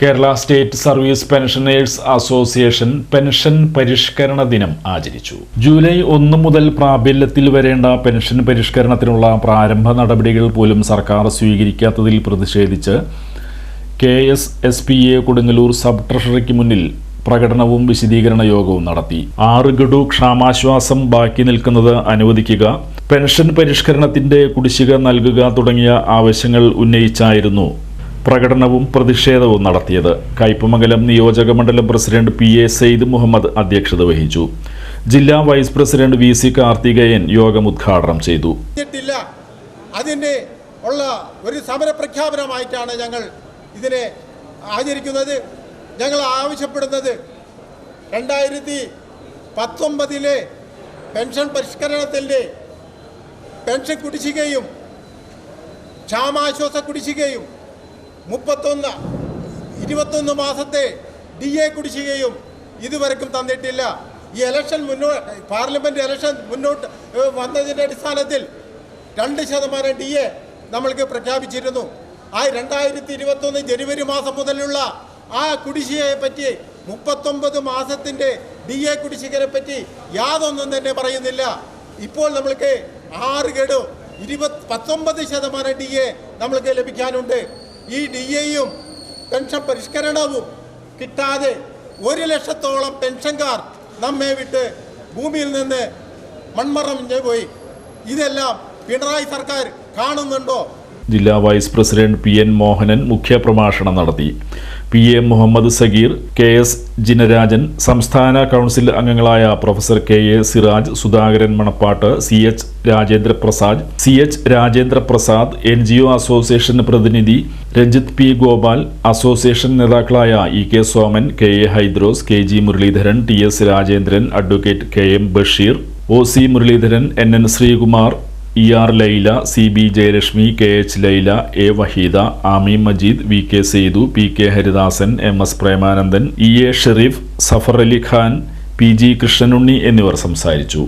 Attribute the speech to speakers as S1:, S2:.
S1: Kerala state service pensioners association pension പരിഷ്കരണ ദിനം ആചരിച്ചു. ജൂലൈ ഒന്ന് മുതൽ പ്രാബല്യത്തിൽ വരേണ്ട പെൻഷൻ പരിഷ്കരണത്തിനുള്ള പ്രാരംഭ നടപടികൾ പോലും സർക്കാർ സ്വീകരിക്കാത്തതിൽ പ്രതിഷേധിച്ച് K S S P A Kodungallur sub ട്രഷറിക്ക് മുന്നിൽ പ്രകടനവും വിശദീകരണ യോഗവും നടത്തി. ആറ് ഗഡു ക്ഷാമാശ്വാസം ബാക്കി നിൽക്കുന്നത് അനുവദിക്കുക പെൻഷൻ പരിഷ്കരണത്തിന്റെ കുടിശ്ശിക നൽകുക തുടങ്ങിയ ആവശ്യങ്ങൾ ഉന്നയിച്ചായിരുന്നു പ്രകടനവും പ്രതിഷേധവും നടത്തിയത്. കയ്പമംഗലം നിയോജക മണ്ഡലം president P A Syed Muhammad അധ്യക്ഷത വഹിച്ചു. ജില്ലാ vice president V C Karthikeyan യോഗം ഉദ്ഘാടനം ചെയ്തു.
S2: ഉള്ള ഒരു സമര പ്രഖ്യാപനമായിട്ടാണ് ഞങ്ങൾ ഇതിനെ ആചരിക്കുന്നത്. ഞങ്ങൾ ആവശ്യപ്പെടുന്നത് രണ്ടായിരത്തി പത്തൊമ്പതിലെ പെൻഷൻ പരിഷ്കരണത്തിന്റെ പെൻഷൻ കുടിശ്ശികയും ക്ഷാമാശ്വാസ കുടിശ്ശികയും മുപ്പത്തൊന്ന് ഇരുപത്തൊന്ന് മാസത്തെ ഡി എ കുടിശ്ശികയും ഇതുവരെക്കും തന്നിട്ടില്ല. ഈ ഇലക്ഷൻ മുന്നോ പാർലമെന്റ് ഇലക്ഷൻ മുന്നോട്ട് വന്നതിന്റെ അടിസ്ഥാനത്തിൽ രണ്ട് ശതമാനം ഡി എ നമ്മൾക്ക് പ്രഖ്യാപിച്ചിരുന്നു. ആ രണ്ടായിരത്തി ഇരുപത്തൊന്ന് ജനുവരി മാസം മുതലുള്ള ആ കുടിശ്ശികയെ പറ്റി മുപ്പത്തൊമ്പത് മാസത്തിന്റെ ഡി എ കുടിശ്ശികയെ പറ്റി യാതൊന്നും തന്നെ പറയുന്നില്ല. ഇപ്പോൾ നമ്മൾക്ക് ആറ് ഗഡു ഇരുപത് പത്തൊമ്പത് ശതമാനം ഡി എ നമ്മൾക്ക് ലഭിക്കാനുണ്ട്. ഈ ഡി എയും പെൻഷൻ പരിഷ്കരണവും കിട്ടാതെ ഒരു ലക്ഷത്തോളം പെൻഷൻകാർ നമ്മെ വിട്ട് ഭൂമിയിൽ നിന്ന് മൺമറമിഞ്ഞ് പോയി. ഇതെല്ലാം പിണറായി സർക്കാർ കാണുന്നുണ്ടോ?
S1: ജില്ലാ vice president P N Mohanan മുഖ്യപ്രഭാഷണം നടത്തി. P A Muhammad Sagheer K S Jinarajan സംസ്ഥാന കൗൺസിൽ അംഗങ്ങളായ professor K A Siraj Sudhakaran Manappatt C H Rajendra Prasad C H Rajendra Prasad N G O association പ്രതിനിധി Ranjith P Gopal association നേതാക്കളായ E K Soman K A Hydros K G Muraleedharan T S Rajendran advocate K M Basheer O C Muraleedharan N N Sreekumar E R Laila C B Jayalakshmi K H Laila A Waheeda Ami Majeed V K Saithu P K Haridasan M S Premanandan E A Shereef Safar Ali Khan P G Krishnanunni എന്നിവർ സംസാരിച്ചു.